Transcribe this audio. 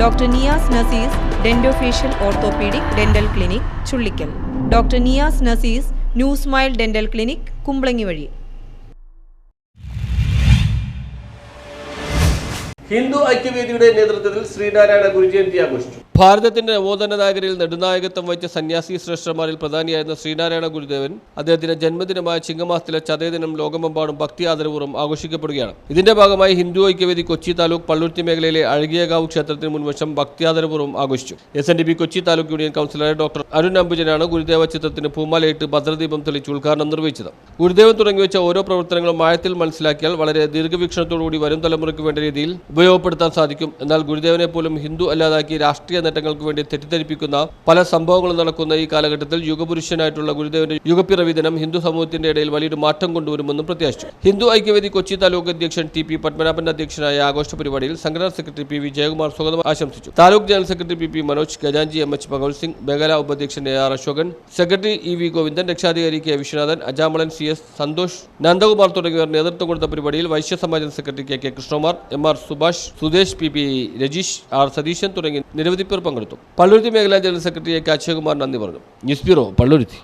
Doctor Niyas Nasees dentofacial orthopaedic dental clinic Chullikkal. Doctor Niyas Nasees new smile dental clinic Kumbalangi വഴി. ഹിന്ദു ഐക്യവേദിയുടെ നേതൃത്വത്തിൽ ശ്രീനാരായണ ഗുരുജയന്തി ആഘോഷിച്ചു. ഭാരതത്തിന്റെ നവോത്ഥാന നായകരിൽ നെടുനായകത്വം വഹിച്ച സന്യാസി ശ്രേഷ്ഠന്മാരിൽ പ്രധാനിയായിരുന്ന ശ്രീനാരായണ ഗുരുദേവൻ അദ്ദേഹത്തിന്റെ ജന്മദിനമായ ചിങ്ങമാസത്തിലെ ചതയദിനം ലോകമെമ്പാടും ഭക്തി ആദരപൂർവം ആഘോഷിക്കപ്പെടുകയാണ്. ഇതിന്റെ ഭാഗമായി ഹിന്ദു ഐക്യവേദി കൊച്ചി താലൂക്ക് പള്ളുരുത്തി മേഖലയിലെ അഴകിയകാവ് ക്ഷേത്രത്തിന് മുൻവശം ഭക്തി ആദരപൂർവം ആഘോഷിച്ചു. S N D P Kochi taluk union councillor doctor Arun അംബുജനാണ് Gurudeva ചിത്രത്തിന് പൂമാലയിട്ട് ഭദ്രദീപം തെളിച്ച് ഉദ്ഘാടനം നിർവഹിച്ചത്. ഗുരുദേവൻ തുടങ്ങിവെച്ച ഓരോ പ്രവർത്തനങ്ങളും ആഴത്തിൽ മനസ്സിലാക്കിയാൽ വളരെ ദീർഘവീക്ഷണത്തോടുകൂടി വരും തലമുറയ്ക്ക് വേണ്ട രീതിയിൽ ഉപയോഗപ്പെടുത്താൻ സാധിക്കും. എന്നാൽ ഗുരുദേവനെ പോലും ഹിന്ദു അല്ലാതാക്കി രാഷ്ട്രീയ നേട്ടങ്ങൾക്ക് വേണ്ടി തെറ്റിദ്ധരിപ്പിക്കുന്ന പല സംഭവങ്ങളും നടക്കുന്ന ഈ കാലഘട്ടത്തിൽ യുഗപുരുഷനായിട്ടുള്ള ഗുരുദേവന്റെ യുഗപ്പിറവി ദിനം ഹിന്ദു സമൂഹത്തിന്റെ ഇടയിൽ വലിയൊരു മാറ്റം കൊണ്ടുവരുമെന്നും പ്രത്യാശിച്ചു. ഹിന്ദു ഐക്യവേദി കൊച്ചി താലൂക്ക് അധ്യക്ഷൻ ടി പി പത്മനാഭന്റെ അധ്യക്ഷനായ ആഘോഷ പരിപാടിയിൽ സംഘടനാ സെക്രട്ടറി പി വി ജയകുമാർ സ്വാഗതം ആശംസിച്ചു. Taluk general secretary P P Manoj Gajanchi M H Bhagavat Singh മേഖലാ ഉപാധ്യക്ഷൻ A R Asokan secretary E V Govindan രക്ഷാധികാരി K Viswanathan Ajamalan C S Santhosh Nandakumar തുടങ്ങിയവർ നേതൃത്വം കൊടുത്ത പരിപാടിയിൽ Vaishya Samajam secretary K K Krishnakumar M R Subhash Sudesh P P Rajeesh R Satheesan തുടങ്ങി നിരവധി പേർ പങ്കെടുത്തു. പള്ളുരുത്തി മേഖലാ ജനറൽ സെക്രട്ടറി കെ അക്ഷയകുമാർ നന്ദി പറഞ്ഞു. News bureau Palluruthy.